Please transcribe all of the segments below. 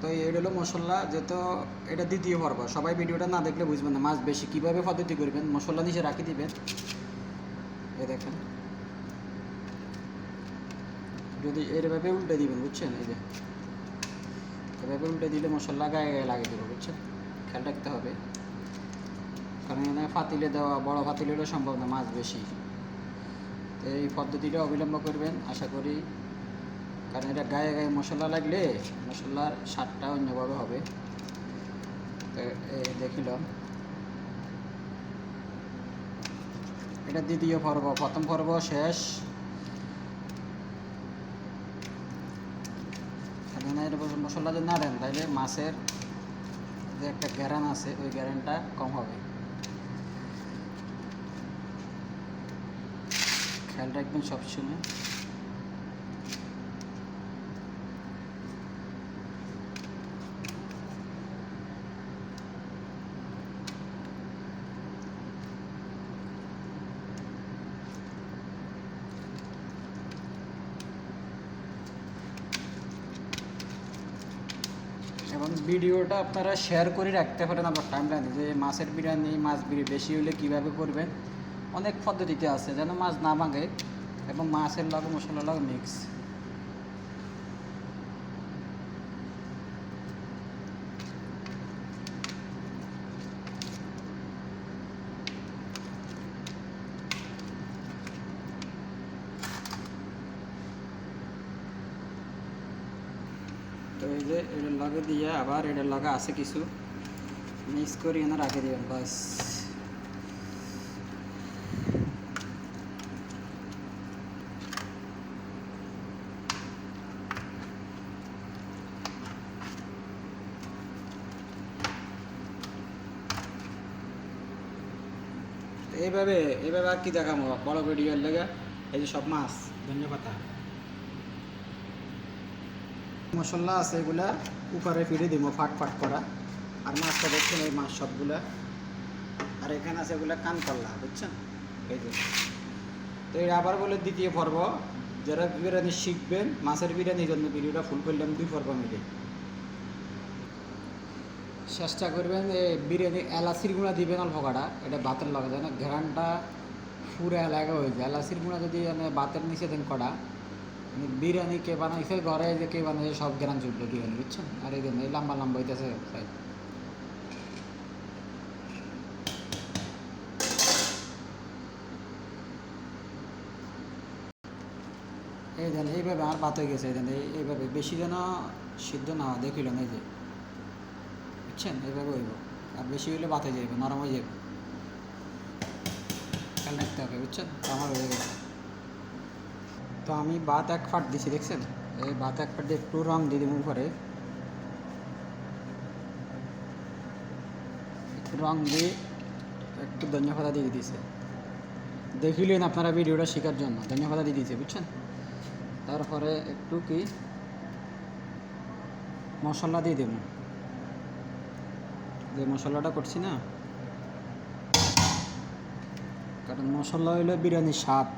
তো এটা হলো মশলা, যেহেতু এটা দ্বিতীয় পর্ব, সবাই ভিডিওটা না দেখলে বুঝবেন না, মাছ বেশি কীভাবে পদ্ধতি করবেন, মশলা নিচে রাখি দিবেন। এই দেখেন। যদি এরভাবে উল্টে দিবেন, বুঝছেন? এই যে। এভাবে উল্টে দিলে মশলা গায়ে গায়ে লাগিয়ে দেবো বুঝছেন? খেয়াল রাখতে হবে। কারণ এখানে ফাতিলে দেওয়া, বড় ফাতিলে সম্ভব না মাছ বেশি। তো এই পদ্ধতিটা অবিলম্ব করবেন, আশা করি কারণ এটা গায়ে গায়ে মশলা লাগলে মশলার স্বাদটা অন্যভাবে হবে। দেখিলাম। এটা দ্বিতীয় পর্ব, প্রথম পর্ব শেষ। মশলা যদি না দেন তাহলে মাছের যে একটা গ্যারান আছে, ওই গ্যারানটা কম হবে। খেয়াল রাখবেন সবসময়। ভিডিওটা আপনারা শেয়ার করে রাখতে পারেন আপনার টাইমলাইনে যে মাছের বিরিয়ানি, মাছ বিড়ি বেশি হলে কীভাবে করবেন, অনেক পদ্ধতিতে আছে, যেন মাছ না ভাঙে এবং মাছের লাগে মশলা লাগে মিক্স যে এটার লগে দিয়ে আবার এটার লগে আছে কিছু। মিক্স করে এনে রাখে দিবেন, বাস। এইভাবে এইভাবে আর কি দেখাবো বড় ভিডিওর লেগে? এই যে সব মাছ। ধন্যবাদ মশলা আছে এগুলা কুকারে ফিরে দিব, ফাট ফাট করা। আর মাছটা দেখছেন এই মাছ সবগুলা। আর এখানে আছে এগুলা কান করলা বুঝছেন? এই যে। তো এটা আবার বলে দ্বিতীয় পর্ব, যারা বিরিয়ানি শিখবেন, মাছের বিরিয়ানির জন্য ভিডিওটা ফুল করলাম দুই পর্ব মিলে। চেষ্টা করবেন এই বিরিয়ানি এলাচির গুঁড়া দিবেন অল্প কাটা, এটা ভাতের লগে যায় না ঘেরানটা পুরো এলাকা হয়ে যায়। এলাচির গুঁড়া যদি ভাতের নিচে দেন কটা বিরিয়ানি কে বানাইছে, ঘরে যে কে বানাইছে, সব গ্রাম চুটলো বিরিয়ানি, বুঝছেন? আর এই জন্য লম্বা লম্বা হইতেছে এই দেন, এইভাবে আর ভাত হয়ে গেছে, এই দেন এইভাবে বেশি যেন সিদ্ধ না দেখিলেন এই যে। বুঝছেন? এইভাবে হইব। আর বেশি হইলে ভাত হয়ে যাবে নরম হয়ে যাবে খেয়াল রাখতে হবে, বুঝছেন? আমার হয়ে গেছে। তো আমি ভাত এক ফাট দিছি, দেখছেন? এই ভাত এক ফাট দিয়ে একটু রং দিয়ে দিব উপরে। একটু রং দিয়ে একটু ধনিয়া পাতা দিয়ে দিয়েছে দেখিলেন আপনারা ভিডিওটা শেখার জন্য ধনিয়া পাতা দিয়ে দিয়েছে বুঝছেন? তারপরে একটু কি? মশলা দিয়ে দেব। যে মশলাটা করছি না? কারণ মশলা হইল বিরিয়ানির স্বাদ।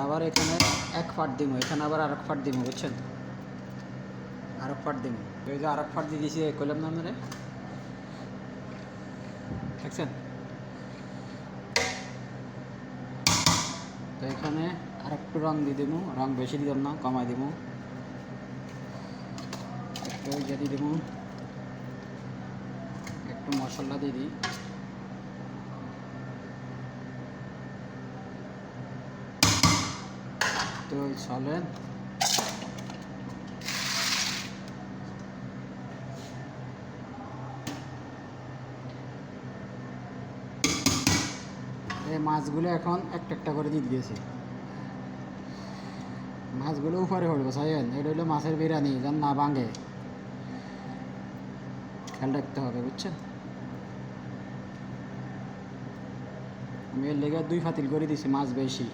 আবার এখানে এক ফাট দিব এখানে আবার আরেক ফাট দিব বুঝছেন? আরেক ফাট দিব এই যে আরেক ফাট দিয়ে দিয়েছি কইলাম না আপনারে? দেখছেন? তো এখানে আরেকটু রং দিয়ে দেবো রং বেশি দিলাম না, কমাই দেবো একটু ইয়ে দেবো একটু মশলা দিয়ে দিই। তো চলেন? এই মাছগুলো এখন একটা একটা করে দিয়ে দিয়েছি মাছগুলো উপরে পড়বে সাইন এটা হলো মাছের বিরিয়ানি, যেন না ভাঙে। খেয়াল রাখতে হবে, বুঝছেন? আমি এর লেগে দুই ফাতিল করে দিছি মাছ বেশি।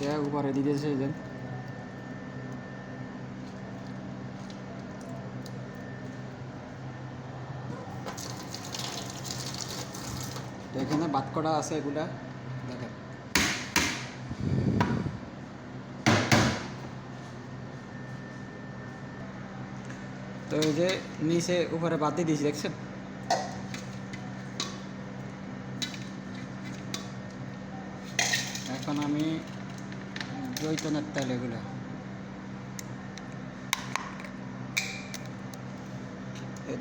যে উপরে দিতেছে যে এখানে বাদ করা আছে এগুলা দেখেন তো এই যে নিচে উপরে বাদ দিয়ে দিয়েছি, দেখছেন? এখন আমি জৈতনের তেল এগুলো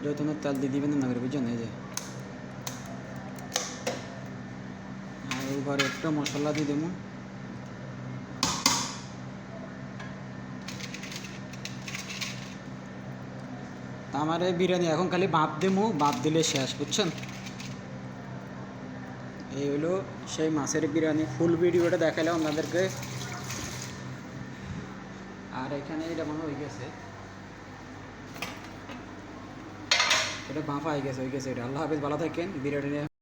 জৈতনের তেল দিয়ে দিবেন না করে বুঝছেন? এই যে। আর একটু মশলা দিয়ে দেবো। আমার এই বিরিয়ানি, এখন খালি ভাপ দেবো ভাপ দিলে শেষ, বুঝছেন? এই হলো সেই মাছের বিরিয়ানি। ফুল ভিডিওটা দেখালাম আপনাদেরকে। আর এখানে এটা মনে হয়ে গেছে। এটা বাঁফা হয়ে গেছে হয়ে গেছে এটা। আল্লাহ হাফিজ, ভালো থাকেন। বিরিয়ানি